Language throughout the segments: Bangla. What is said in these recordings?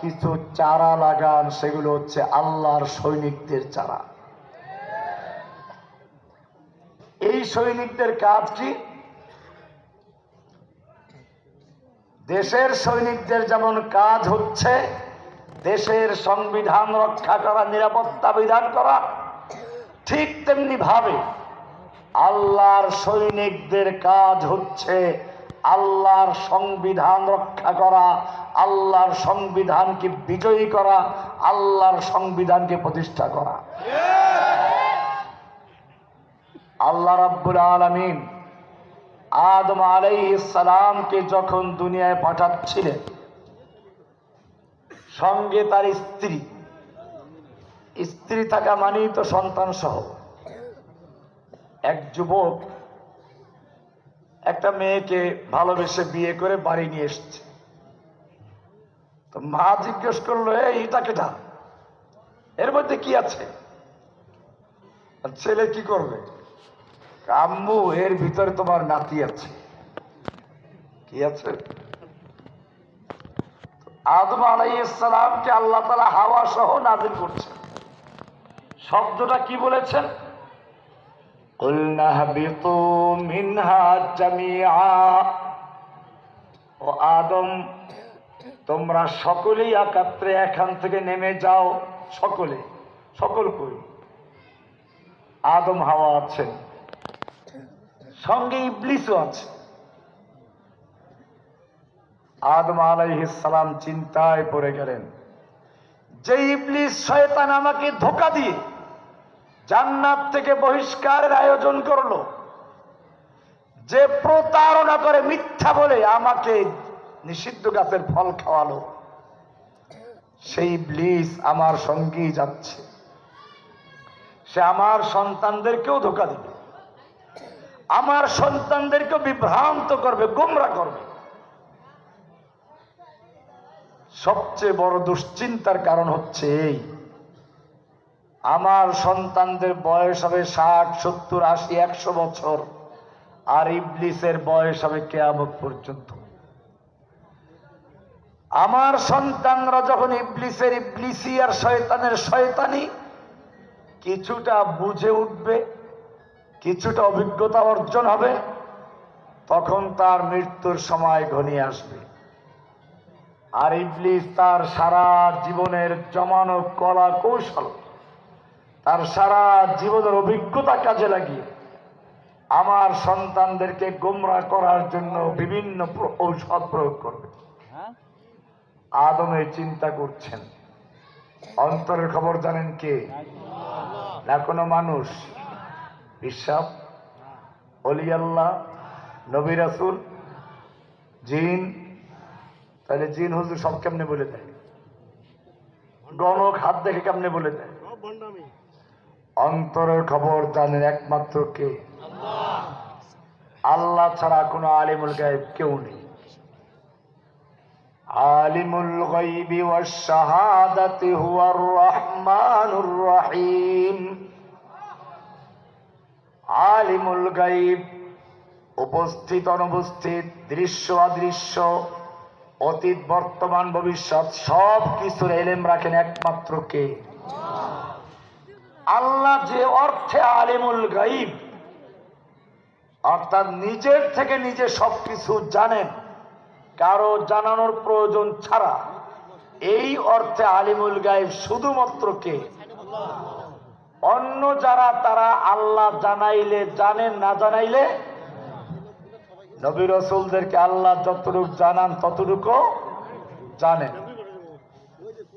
কিছু চারা লাগান, সেগুলো হচ্ছে আল্লাহর সৈনিকদের চারা। এই সৈনিকদের কাজ কি? দেশের সৈনিকদের যেমন কাজ হচ্ছে, দেশের সংবিধান রক্ষা করা, নিরাপত্তা বিধান করা, ঠিক তেমনি ভাবে আল্লাহর সৈনিকদের কাজ হচ্ছে আল্লাহর সংবিধান রক্ষা করা, আল্লাহর সংবিধানকে বিজয়ী করা, আল্লাহর সংবিধানকে প্রতিষ্ঠা করা। আল্লাহ রাব্বুল আলামিন আদম আলাইহিস সালামকে যখন দুনিয়ায় পাঠাচ্ছিলেন, সঙ্গে তার স্ত্রী স্ত্রী থাকা মানেই তো সন্তান সহ এক যুবক একটা মেয়েকে ভালোবেসে বিয়ে করে বাড়ি নিয়ে এসছে। তো মা জিজ্ঞেস করল "এই, এটা কেটা? এর মধ্যে কি আছে? ছেলে কি করবে? আম্মু এর ভিতরে তোমার নাতি আছে। কি আছে? আদম আলাইসালামকে আল্লাহ তালা হাওয়া সহ নাজিল করছে। শব্দটা কি বলেছেন? قلنا اهبطوا منها جميعا ও আদম তোমরা সকলেই একাত্রে এখান থেকে নেমে যাও সকলে সকল কই আদম হাওয়া আছেন সঙ্গে ইবলিসও আছে আদম আলাইহিস সালাম চিন্তায় পড়ে গেলেন যে ইবলিস শয়তান আমাকে ধোকা দিয়ে জান্নাত থেকে বহিষ্কারের আয়োজন করল। যে প্রতারণা করে মিথ্যা বলে আমাকে নিষিদ্ধ গাছের ফল খাওয়ালো, সেই ব্লিস আমার সঙ্গেই যাচ্ছে। সে আমার সন্তানদেরকেও ধোকা দিবে। আমার সন্তানদেরকেও বিভ্রান্ত করবে, গোমরা করবে। সবচেয়ে বড় দুশ্চিন্তার কারণ হচ্ছে এই আমার সন্তানদের বয়স হবে ষাট, সত্তর, আশি, একশো বছর। আর ইবলিসের বয়স হবে কেয়ামত পর্যন্ত। আমার সন্তানরা যখন ইবলিসের ইবলিসি আর শয়তানের শয়তানি, কিছুটা বুঝে উঠবে, কিছুটা অভিজ্ঞতা অর্জন হবে, তখন তার মৃত্যুর সময় ঘনিয়ে আসবে। আর ইবলিস তার সারা জীবনের জমানো কলা কৌশল তার সারা জীবনের অভিজ্ঞতা কাজে লাগিয়ে আমার সন্তানদেরকে গোমরা করার জন্য বিভিন্ন ঔষধ প্রয়োগ করবে। আদমে চিন্তা করছেন। অন্তরের খবর জানেন কে? না কোনো মানুষ। বিশ্বাস? অলি আল্লাহ? নবী রাসুল? জিন? তাহলে জিন হুজুর সব কেমনে বলে দেয়? গণক হাত দেখে কেমনে বলে দেয়? অন্তরের খবর জানেন একমাত্র কে? আল্লাহ। ছাড়া কোনো আলিমুল গায়েব কেউ নেই। আলিমুল গাইবি ওয়াস শাহাদাতি রহমানুর রহিম। আলিমুল গাইব উপস্থিত অনুপস্থিত, দৃশ্য অদৃশ্য, অতীত, বর্তমান, ভবিষ্যৎ সব কিছুর এলেম রাখেন একমাত্র কে? আল্লাহ যে অর্থে আলিমুল গাইব অর্থাৎ নিজের থেকে নিজে সবকিছু জানেন, কারও জানানোর প্রয়োজন ছাড়া, এই অর্থে আলিমুল গাইব শুধুমাত্র কে? অন্য যারা তারা আল্লাহ জানাইলে জানেন না জানাইলে, নবী রসুলদেরকে আল্লাহ যতটুকু জানান ততটুকু জানেন।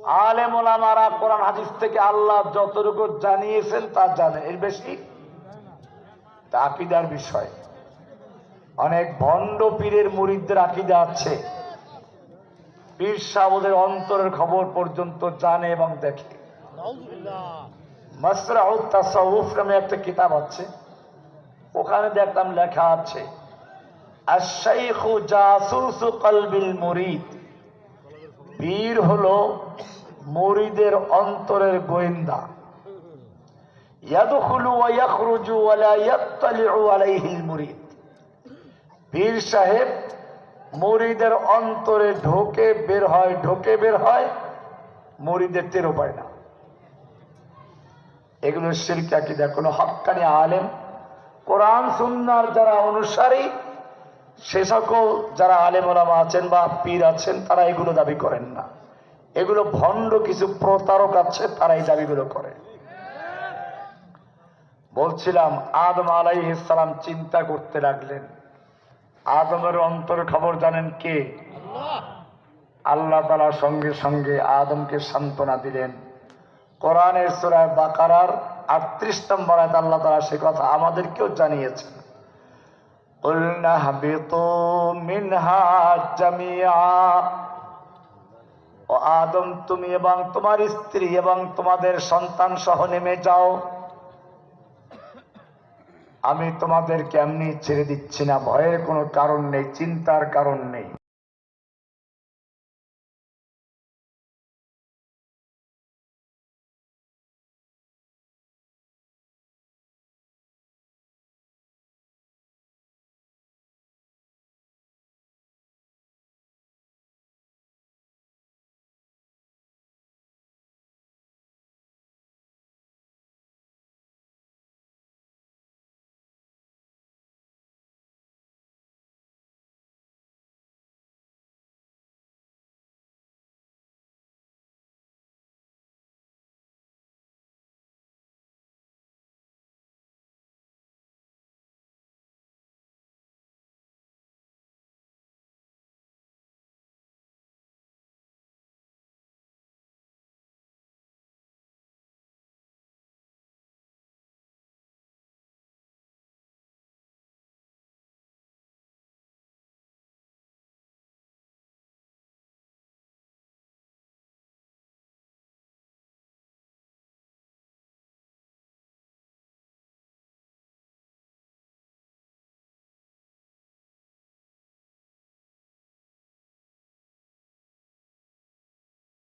আলেম ওলামারা কোরআন হাদিস থেকে আল্লাহ যতটুকু জানিয়েছেন তা জানে। এর বেশি? আকিদার বিষয়। অনেক ভণ্ড পীরের মুরিদদের আকিদা আছে। পীর সাহেবদের অন্তরের খবর পর্যন্ত জানে এবং দেখে। মাসরাউত তাসাউফ নামে একটা কিতাব আছে। ওখানে দেখলাম লেখা আছে আশাইখু জাসুসু কলবিল মুরিদ। পীর হলো মুরিদের অন্তরের গোয়েন্দা। পীর সাহেব মুরিদের অন্তরে ঢোকে বের হয়, ঢোকে বের হয়, মরিদের টেরও পায় না। এগুলো শিরকে আকিদা, কোনো হক্কানি আলেম। কোরআন, সুন্নার যারা অনুসারী সে সকল যারা আলেম ওলামা আছেন বা পীর আছেন, তারা এগুলো দাবি করেন না। এগুলো ভণ্ড কিছু প্রতারক আছে, তারা এই দাবিগুলো করে। বলছিলাম, আদম আলাইহিসালাম চিন্তা করতে লাগলেন। আদমের অন্তর খবর জানেন কে? আল্লাহ তালা সঙ্গে সঙ্গে আদমকে সান্ত্বনা দিলেন। কোরআনের সুরায় বাকারার আটত্রিশ নম্বর আল্লাহ তালা সে কথা আমাদেরকেও জানিয়েছেন। قلنا اهبطوا منها جميعا ও আদম তুমি এবং তোমার স্ত্রী এবং তোমাদের সন্তান সহ নেমে যাও আমি তোমাদেরকে এমনি ছেড়ে দিচ্ছি না ভয়ের কোনো কারণ নেই চিন্তার কারণ নেই